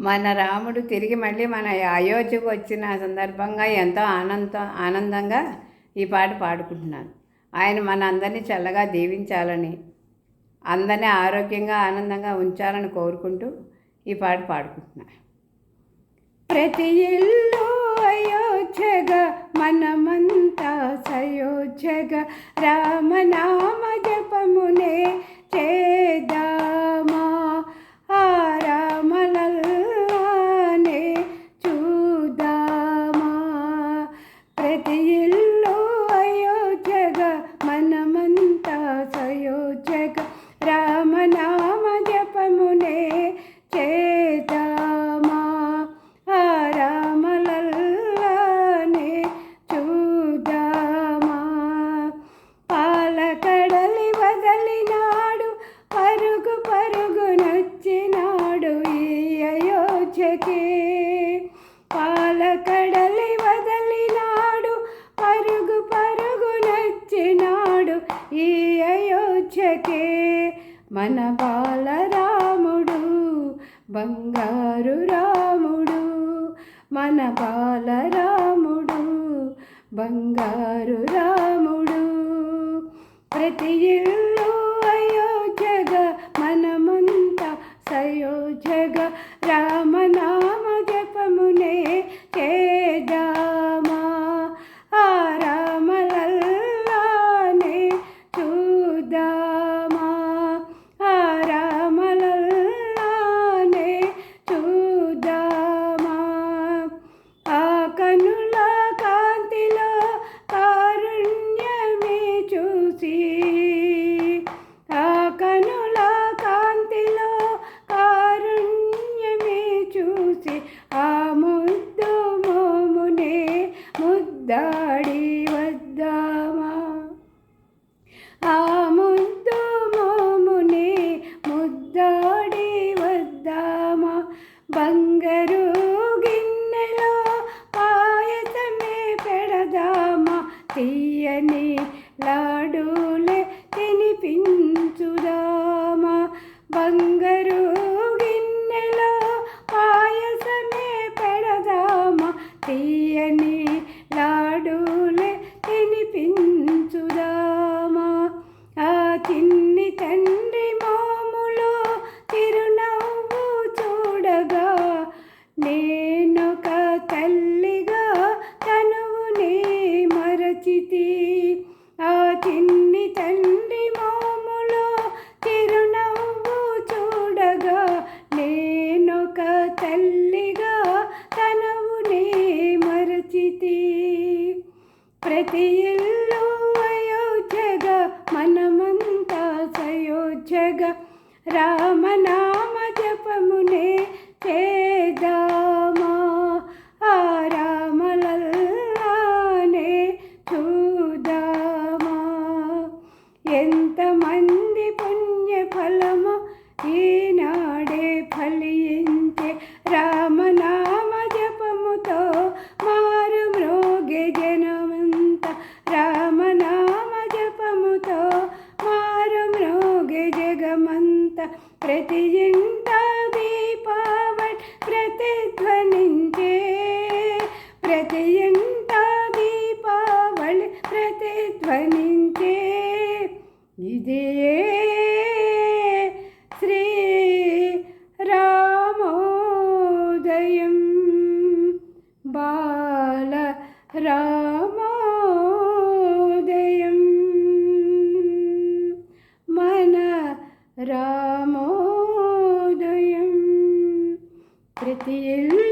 మన రాముడు తిరిగి మళ్ళీ మన అయోధ్యకు వచ్చిన సందర్భంగా ఎంతో ఆనందం ఆనందంగా ఈ పాట పాడుకుంటున్నాను ఆయన మన అందరినీ చల్లగా దీవించాలని అందరినీ ఆరోగ్యంగా ఆనందంగా ఉంచాలని కోరుకుంటూ ఈ పాట పాడుకుంటున్నాను ప్రతి ఇల్లు అయోధ్యగా మనమంతా సయోధ్యగా రా ప్రతి మన బాలరాముడు బంగారు రాముడు మన బాలరాముడు బంగారు రాముడు ప్రతి ఇల్లు అయోధ్యగా మనమంతా సయోధ్యగా రామనామ జపమునే చేద్దామా ఆ రామలల్లానే చూద్దామా ఆ రామలల్లానే చూద్దామా ఆ కనుల కాంతిలో కారుణ్యమే చూసి ఆ కనుల కాంతిలో కారుణ్యమే చూసి ఆ ముద్దు మోమునే ముద్దాడి వద్దామా ఆ ముద్దు మోమునే ముద్దాడి వద్దామా? బంగారు గిన్నెలో పాయసమే పెడదామా? తీయని లాడులే తినిపించుదామా? బంగారు స్థితి. ప్రతి ఇల్లు అయోధ్యగా మనమంతా సయోధ్యగా. రామనామ జగమంత ప్రతి జంట దీపావళి ప్రతిధ్వనించే. ప్రతి జంట దీపావళి ప్రతిధ్వనించే. ఇదే శ్రీ రామోదయం. బాల రా రామోదయం ప్రతి ఇల్లు